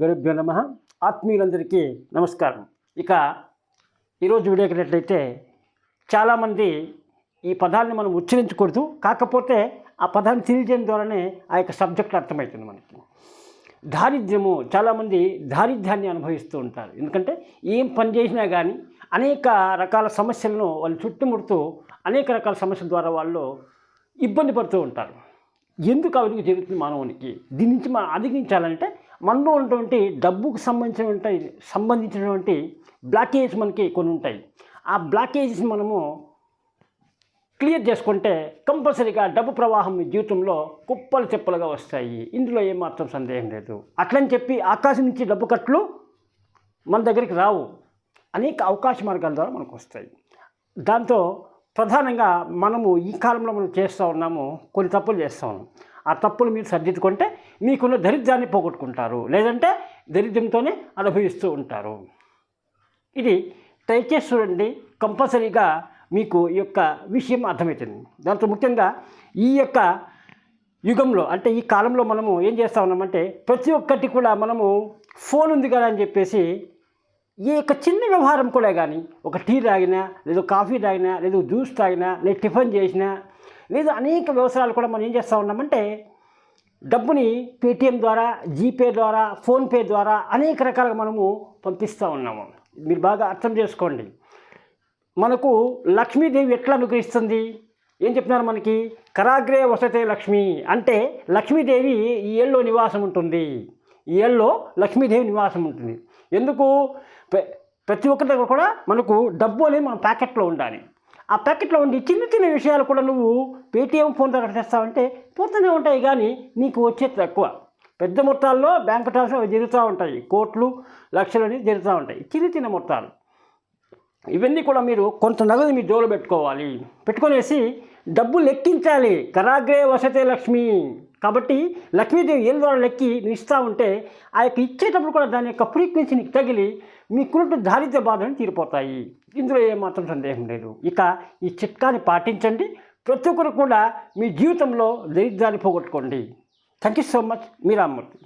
గరుభ్యో నమ. ఆత్మీయులందరికీ నమస్కారం. ఇక ఈరోజు వీడియోకినట్లయితే చాలామంది ఈ పదాన్ని మనం ఉచ్చరించకూడదు. కాకపోతే ఆ పదాన్ని తెలియజేయడం ద్వారానే ఆ యొక్క సబ్జెక్ట్ అర్థమవుతుంది మనకి. దారిద్ర్యము చాలామంది దారిద్ర్యాన్ని అనుభవిస్తూ ఉంటారు. ఎందుకంటే ఏం పని చేసినా కానీ అనేక రకాల సమస్యలను వాళ్ళు చుట్టుముడుతూ అనేక రకాల సమస్యల ద్వారా వాళ్ళు ఇబ్బంది పడుతూ ఉంటారు. ఎందుకు అవినీతి జరుగుతుంది మానవునికి? దీని నుంచి మనం అధిగమించాలంటే మనలో ఉన్నటువంటి డబ్బుకు సంబంధించినటువంటి సంబంధించినటువంటి బ్లాకేజ్ మనకి కొన్ని ఉంటాయి. ఆ బ్లాకేజెస్ మనము క్లియర్ చేసుకుంటే కంపల్సరీగా డబ్బు ప్రవాహం మీ జీవితంలో కుప్పలు చెప్పులుగా వస్తాయి. ఇందులో ఏమాత్రం సందేహం లేదు. అట్లని చెప్పి ఆకాశం నుంచి డబ్బు కట్లు మన దగ్గరికి రావు. అనేక అవకాశ మార్గాల ద్వారా మనకు వస్తాయి. దాంతో ప్రధానంగా మనము ఈ కాలంలో మనం చేస్తూ ఉన్నాము కొన్ని తప్పులు చేస్తూ ఉన్నాం. ఆ తప్పులు మీరు సర్దిద్దుకుంటే మీకున్న దరిద్రాన్ని పోగొట్టుకుంటారు. లేదంటే దరిద్రంతోనే అనుభవిస్తూ ఉంటారు. ఇది ట్రై చేసి చూడండి. కంపల్సరీగా మీకు ఈ యొక్క విషయం అర్థమవుతుంది. దాంతో ముఖ్యంగా ఈ యొక్క యుగంలో అంటే ఈ కాలంలో మనము ఏం చేస్తా ఉన్నామంటే ప్రతి ఒక్కటి కూడా మనము ఫోన్ ఉంది కదా అని చెప్పేసి ఈ యొక్క చిన్న వ్యవహారం కూడా కానీ ఒక టీ తాగినా లేదా కాఫీ తాగినా లేదా జ్యూస్ తాగినా లేదా టిఫిన్ చేసినా లేదా అనేక వ్యవసాయాలు కూడా మనం ఏం చేస్తూ ఉన్నామంటే డబ్బుని పేటిఎం ద్వారా జీపే ద్వారా ఫోన్పే ద్వారా అనేక రకాలుగా మనము పంపిస్తూ ఉన్నాము. మీరు బాగా అర్థం చేసుకోండి. మనకు లక్ష్మీదేవి ఎట్లా అనుగ్రహిస్తుంది? ఏం చెప్తున్నారు మనకి? కరాగ్రే వసతే లక్ష్మి అంటే లక్ష్మీదేవి ఈ ఏళ్ళలో నివాసం ఉంటుంది. ఈ ఏళ్ళలో లక్ష్మీదేవి నివాసం ఉంటుంది. ఎందుకు? ప్రతి ఒక్కరి దగ్గర కూడా మనకు డబ్బు అనేది మన ప్యాకెట్లో ఉండాలి. ఆ ప్యాకెట్లో ఉండి చిన్న చిన్న విషయాలు కూడా నువ్వు పేటీఎం ఫోన్ ద్వారా చేస్తావంటే పోతూనే ఉంటాయి కానీ నీకు వచ్చేది తక్కువ. పెద్ద మొత్తాల్లో బ్యాంక్ ట్రాన్స్ఫర్ జరుగుతూ ఉంటాయి. కోట్లు లక్షలు అనేది జరుగుతూ ఉంటాయి. చిన్న చిన్న మొత్తాలు. ఇవన్నీ కూడా మీరు కొంత నగదు మీ జోలు పెట్టుకోవాలి. పెట్టుకొనేసి డబ్బు లెక్కించాలి. కరాగ్రే వసతే లక్ష్మి. కాబట్టి లక్ష్మీదేవి ఏం ద్వారా లెక్కి నువ్వు ఇస్తూ ఉంటే ఆ యొక్క ఇచ్చేటప్పుడు కూడా దాని యొక్క ఫ్రీక్వెన్సీ నీకు తగిలి మీకున్నట్టు దారిద్ర్య బాధలు తీరిపోతాయి. ఇందులో ఏమాత్రం సందేహం లేదు. ఇక ఈ చిట్కాని పాటించండి. ప్రతి ఒక్కరు కూడా మీ జీవితంలో దరిద్రాన్ని పోగొట్టుకోండి. Thank you so much మీరామూర్తి.